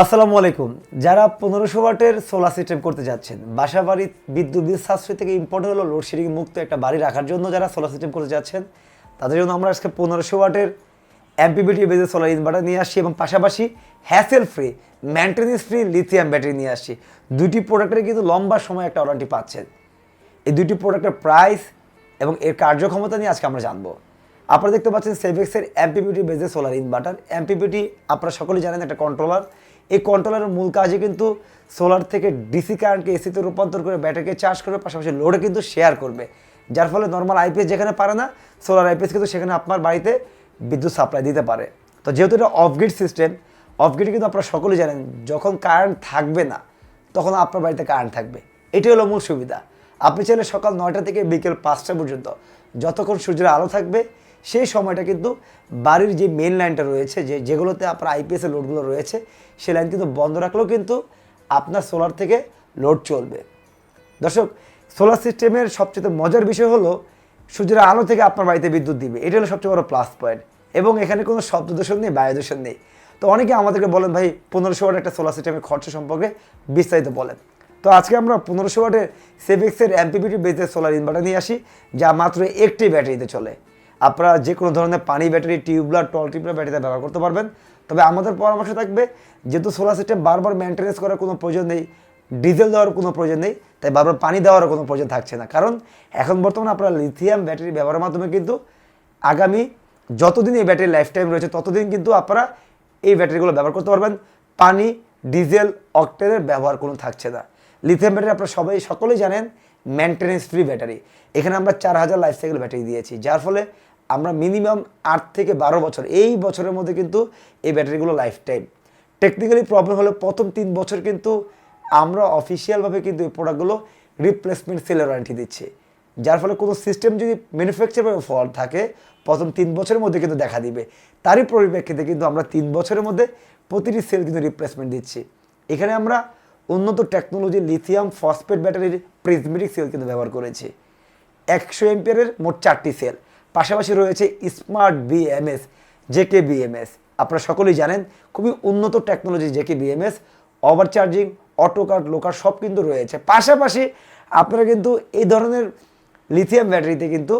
আসসালামু আলাইকুম। যারা পনেরোশো ওয়াটের সোলার সিস্টেম করতে যাচ্ছেন বাসা বাড়ি বিদ্যুৎ বিল সাশ্রয় থেকে ইম্পর্টেন্ট হলো লোডশেডিং মুক্ত একটা বাড়ি রাখার জন্য যারা সোলার সিস্টেম করতে যাচ্ছেন, তাদের জন্য আমরা আজকে পনেরোশো ওয়াটের এমপিবিটি বেজে সোলার ইনভার্টার নিয়ে আসছি এবং পাশাপাশি hassle free maintenance free lithium battery নিয়ে আসছি। দুটি প্রোডাক্টের কিন্তু লম্বা সময় একটা ওয়ারেন্টি পাচ্ছেন। এই দুটি প্রোডাক্টের প্রাইস এবং এর কার্যক্ষমতা নিয়ে আজকে আমরা জানব। আপনারা দেখতে পাচ্ছেন সেভেক্সের এমপিপিটি বেজে সোলার ইনভার্টার এমপিপিটি আপনারা সকলেই জানেন একটা কন্ট্রোলার এই কন্ট্রোলারের মূল কাজে কিন্তু সোলার থেকে ডিসি কারেন্টকে এসিতে রূপান্তর করে ব্যাটারিকে চার্জ করবে, পাশাপাশি লোডে কিন্তু শেয়ার করবে। যার ফলে নর্মাল আইপিএস যেখানে পারে না সোলার আইপিএস কিন্তু সেখানে আপনার বাড়িতে বিদ্যুৎ সাপ্লাই দিতে পারে। তো যেহেতু এটা off grid system off grid কিন্তু আপনারা সকলেই জানেন, যখন কারেন্ট থাকবে না, তখন আপনার বাড়িতে কারেন্ট থাকবে। এটাই হলো মূল সুবিধা। আপনি চাইলে সকাল নয়টা থেকে বিকেল পাঁচটা পর্যন্ত যতক্ষণ সূর্যের আলো থাকবে, সেই সময়টা কিন্তু বাড়ির যে মেন লাইনটা রয়েছে, যে যেগুলোতে আপনার আইপিএসের লোডগুলো রয়েছে, সেই লাইন কিন্তু বন্ধ রাখলেও কিন্তু আপনার সোলার থেকে লোড চলবে। দর্শক সোলার সিস্টেমের সবচেয়ে মজার বিষয় হলো সূর্যের আলো থেকে আপনার বাড়িতে বিদ্যুৎ দিবে। এটা হলো সবচেয়ে বড় প্লাস পয়েন্ট এবং এখানে কোনো শব্দ দূষণ নেই, বায়ু দূষণ নেই। তো অনেকে আমাদেরকে বলেন, ভাই, পনেরোশো ওয়াট একটা সোলার সিস্টেমের খরচ সম্পর্কে বিস্তারিত বলেন। তো আজকে আমরা পনেরোশো ওয়াটের সেভিক্সের এমপিপিটি বেসের সোলার ইনভার্টার নিয়ে আসি, যা মাত্র একটি ব্যাটারিতে চলে। আপনারা যে কোনো ধরনের পানি ব্যাটারি টিউবলার টল টিউবলার ব্যাটারিতে ব্যবহার করতে পারবেন। তবে আমাদের পরামর্শ থাকবে, যেহেতু সোলার সিস্টেম বারবার মেনটেন্যান্স করার কোনো প্রয়োজন নেই ডিজেল দেওয়ার কোনো প্রয়োজন নেই, তাই বারবার পানি দেওয়ারও কোনো প্রয়োজন থাকছে না। কারণ এখন বর্তমানে আপনারা লিথিয়াম ব্যাটারি ব্যবহারের মাধ্যমে কিন্তু আগামী যতদিন এই ব্যাটারির লাইফ টাইম রয়েছে, ততদিন কিন্তু আপনারা এই ব্যাটারিগুলো ব্যবহার করতে পারবেন। পানি ডিজেল অক্টেনের ব্যবহার কোনো থাকছে না। লিথিয়াম ব্যাটারি আপনারা সবাই সকলেই জানেন মেনটেন্যান্স ফ্রি ব্যাটারি এখানে আমরা চার হাজার লাইফ সাইকেল ব্যাটারি দিয়েছি, যার ফলে আমরা মিনিমাম আট থেকে বারো বছর, এই বছরের মধ্যে কিন্তু এই ব্যাটারিগুলো লাইফ টাইম টেকনিক্যালি প্রবলেম হলে প্রথম তিন বছর কিন্তু আমরা অফিসিয়ালভাবে কিন্তু এই প্রোডাক্টগুলো রিপ্লেসমেন্ট সেলের ওয়ারেন্টি দিচ্ছি। যার ফলে কোনো সিস্টেম যদি ম্যানুফ্যাকচার ফল থাকে, প্রথম তিন বছরের মধ্যে কিন্তু দেখা দিবে। তারই পরিপ্রেক্ষিতে কিন্তু আমরা তিন বছরের মধ্যে প্রতিটি সেল কিন্তু রিপ্লেসমেন্ট দিচ্ছি। এখানে আমরা উন্নত টেকনোলজি লিথিয়াম ফসফেট ব্যাটারির প্রিজমেটিক সেল কিন্তু ব্যবহার করেছে। একশো এমপিয়ারের মোট চারটি সেল পাশাপাশি রয়েছে স্মার্ট বিএমএস জেকে বিএমএস আপনারা সকলেই জানেন, খুবই উন্নত technology JK BMS over charging auto card লোকার সব কিন্তু রয়েছে। পাশাপাশি আপনারা কিন্তু এই ধরনের লিথিয়াম ব্যাটারিতে কিন্তু,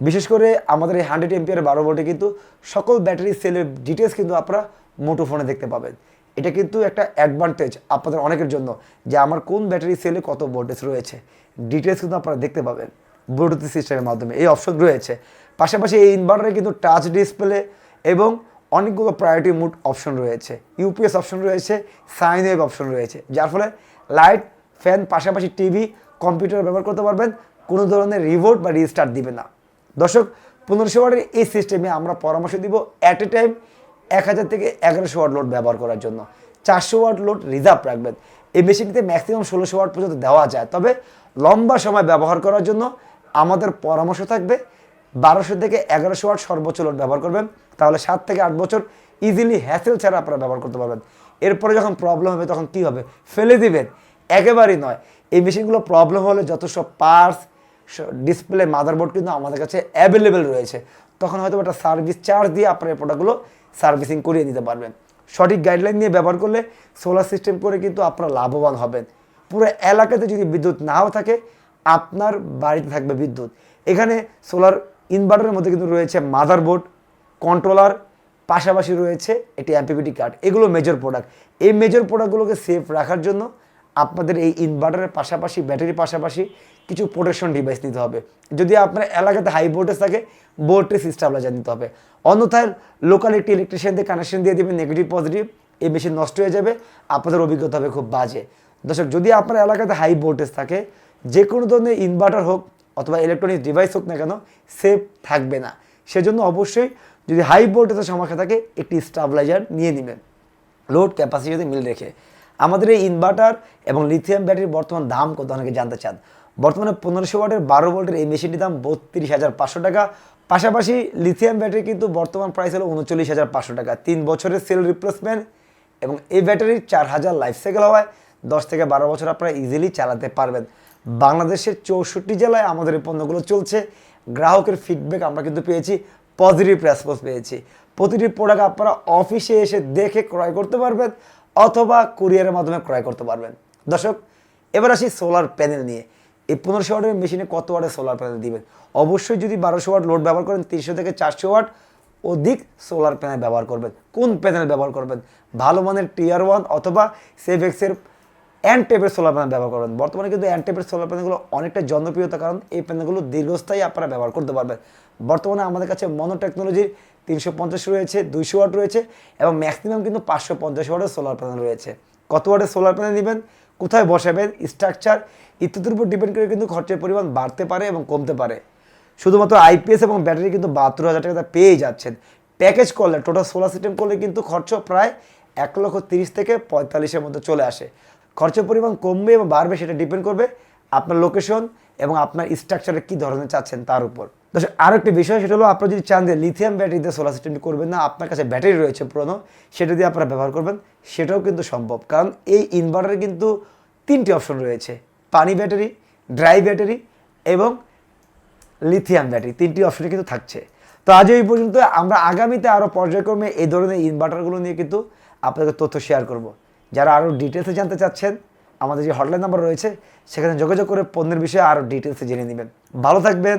বিশেষ করে আমাদের এই হান্ড্রেড এমপিয়ার বারো ভোল্টে কিন্তু সকল ব্যাটারি সেলের ডিটেলস কিন্তু আপনারা মোটো ফোনে দেখতে পাবেন। এটা কিন্তু একটা অ্যাডভান্টেজ আপনাদের অনেকের জন্য যে আমার কোন ব্যাটারি সেলে কত ভোল্টেজ রয়েছে। ডিটেলস কিন্তু আপনারা দেখতে পাবেন ব্লুটুথ সিস্টেমের মাধ্যমে। এই অপশন রয়েছে। পাশাপাশি এই ইনভার্টারে কিন্তু টাচ ডিসপ্লে এবং অনেকগুলো প্রায়োরিটি মুড অপশন রয়েছে। ইউপিএস অপশন রয়েছে সাইন ওয়েভ অপশন রয়েছে। যার ফলে লাইট ফ্যান পাশাপাশি টিভি কম্পিউটার ব্যবহার করতে পারবেন। কোনো ধরনের রিভোট বা রিস্টার্ট দিবে না। দর্শক পনেরোশো এই সিস্টেমে আমরা পরামর্শ দিব অ্যাট এ টাইম এক হাজার থেকে এগারোশো ওয়াট লোড ব্যবহার করার জন্য। চারশো ওয়াট লোড রিজার্ভ রাখবেন। এই মেশিনটিতে ম্যাক্সিমাম ষোলোশো ওয়াট পর্যন্ত দেওয়া যায়। তবে লম্বা সময় ব্যবহার করার জন্য আমাদের পরামর্শ থাকবে, বারোশো থেকে এগারোশো ওয়াট সর্বোচ্চ লোড ব্যবহার করবেন। তাহলে সাত থেকে আট বছর ইজিলি হ্যাসেল ছাড়া আপনারা ব্যবহার করতে পারবেন। এরপরে যখন প্রবলেম হবে তখন কী হবে? ফেলে দিবেন। একেবারেই নয়। এই মেশিনগুলো প্রবলেম হলে যথেষ্ট পার্স ডিসপ্লে মাদারবোর্ড কিন্তু আমাদের কাছে অ্যাভেলেবেল রয়েছে। তখন হয়তো একটা সার্ভিস চার্জ দিয়ে আপনার এই প্রোডাক্টগুলো সার্ভিসিং করিয়ে নিতে পারবেন। সঠিক গাইডলাইন নিয়ে ব্যবহার করলে সোলার সিস্টেম করে কিন্তু আপনারা লাভবান হবেন। পুরো এলাকাতে যদি বিদ্যুৎ নাও থাকে, আপনার বাড়িতে থাকবে বিদ্যুৎ। এখানে সোলার ইনভার্টারের মধ্যে কিন্তু রয়েছে মাদারবোর্ড কন্ট্রোলার পাশাপাশি রয়েছে একটি অ্যাপিপিটি কার্ড এগুলো মেজর প্রোডাক্ট এই মেজর প্রোডাক্টগুলোকে সেফ রাখার জন্য আপনাদের এই ইনভার্টারের পাশাপাশি ব্যাটারির পাশাপাশি কিছু প্রোটেকশন ডিভাইস নিতে হবে। যদি আপনার এলাকাতে হাই ভোল্টেজ থাকে ভোল্টেজ স্টাবলাইজার নিতে হবে। অন্যথায় লোকাল একটি ইলেকট্রিশিয়ান দিয়ে কানেকশন দিয়ে দেবেন নেগেটিভ পজিটিভ এই মেশিন নষ্ট হয়ে যাবে, আপনাদের অভিজ্ঞতা হবে খুব বাজে। দর্শক, যদি আপনার এলাকাতে হাই ভোল্টেজ থাকে যে কোনো ধরনের ইনভার্টার হোক অথবা ইলেকট্রনিক্স ডিভাইস হোক না কেন সেফ থাকবে না। সেজন্য অবশ্যই যদি হাই ভোল্টেজের সমস্যা থাকে, একটি স্টাবলাইজার নিয়ে নেবেন। লোড ক্যাপাসিটিতে মিল রেখে। আমাদের এই ইনভার্টার এবং লিথিয়াম ব্যাটারির বর্তমান দাম কত, অনেকে জানতে চান। বর্তমানে পনেরোশো ওয়াটের বারো ভোল্টের এই মেশিনটির দাম বত্রিশ হাজার পাঁচশো টাকা। পাশাপাশি লিথিয়াম ব্যাটারি কিন্তু বর্তমান প্রাইস হলো উনচল্লিশ হাজার পাঁচশো টাকা। তিন বছরের সেল রিপ্লেসমেন্ট এবং এই ব্যাটারির চার হাজার লাইফ সাইকেল হওয়ায় দশ থেকে বারো বছর আপনারা ইজিলি চালাতে পারবেন। বাংলাদেশের চৌষট্টি জেলায় আমাদের এই পণ্যগুলো চলছে। গ্রাহকের ফিডব্যাক আমরা কিন্তু পেয়েছি পজিটিভ রেসপন্স পেয়েছি। প্রতিটি প্রোডাক্ট আপনারা অফিসে এসে দেখে ক্রয় করতে পারবেন। অথবা কুরিয়ারের মাধ্যমে ক্রয় করতে পারবেন। দর্শক, এবার আসি সোলার প্যানেল নিয়ে। এই পনেরোশো ওয়াটের মেশিনে কত ওয়াটের সোলার প্যানেল দিবেন? অবশ্যই যদি বারোশো ওয়াট লোড ব্যবহার করেন, তিনশো থেকে চারশো ওয়াট অধিক সোলার প্যানেল ব্যবহার করবেন। কোন প্যানেল ব্যবহার করবেন? ভালো মানের টিয়ার ওয়ান অথবা সেভেক্সের অ্যান্ড টেপের সোলার প্যানেল ব্যবহার করবেন। বর্তমানে কিন্তু অ্যান্ড টেপের সোলার প্যানেলগুলো অনেকটা জনপ্রিয়তা, কারণ এই প্যানেলগুলো দীর্ঘস্থায়ী আপনারা ব্যবহার করতে পারবেন। বর্তমানে আমাদের কাছে মনো টেকনোলজির তিনশো পঞ্চাশ রয়েছে, দুইশো ওয়াট রয়েছে এবং ম্যাক্সিমাম কিন্তু পাঁচশো পঞ্চাশ ওয়াটের সোলার প্যানেল রয়েছে। কত ওয়াটের সোলার প্যানেল নেবেন? কোথায় বসাবেন? স্ট্রাকচার ইত্যাদির উপর ডিপেন্ড করে কিন্তু খরচের পরিমাণ বাড়তে পারে এবং কমতে পারে। শুধুমাত্র আইপিএস এবং ব্যাটারি কিন্তু বাহাত্তর হাজার টাকা পেয়েই যাচ্ছেন। প্যাকেজ করলে টোটাল সোলার সিস্টেম করলে কিন্তু খরচ প্রায় এক লক্ষ তিরিশ থেকে পঁয়তাল্লিশের মধ্যে চলে আসে। খরচের পরিমাণ কমবে এবং বাড়বে সেটা ডিপেন্ড করবে আপনার লোকেশন এবং আপনার স্ট্রাকচারে কী ধরনের চাচ্ছেন তার উপর। দর্শক আরও একটি বিষয়, সেটা হলো আপনারা যদি চান যে লিথিয়াম ব্যাটারিতে সোলার সিস্টেমটি করবেন না, আপনার কাছে ব্যাটারি রয়েছে পুরনো, সেটা দিয়ে আপনারা ব্যবহার করবেন, সেটাও কিন্তু সম্ভব। কারণ এই ইনভার্টারে কিন্তু তিনটি অপশন রয়েছে, পানি ব্যাটারি ড্রাই ব্যাটারি এবং লিথিয়াম ব্যাটারি তিনটি অপশনে কিন্তু থাকছে। তো আজ এই পর্যন্ত, আমরা আগামীতে আরও পর্যায়ক্রমে এই ধরনের ইনভার্টারগুলো নিয়ে কিন্তু আপনাদের তথ্য শেয়ার করব। যারা আরও ডিটেলসে জানতে চাচ্ছেন, আমাদের যে হটলাইন নাম্বার রয়েছে, সেখানে যোগাযোগ করে পণ্যের বিষয়ে আরও ডিটেলসে জেনে নেবেন। ভালো থাকবেন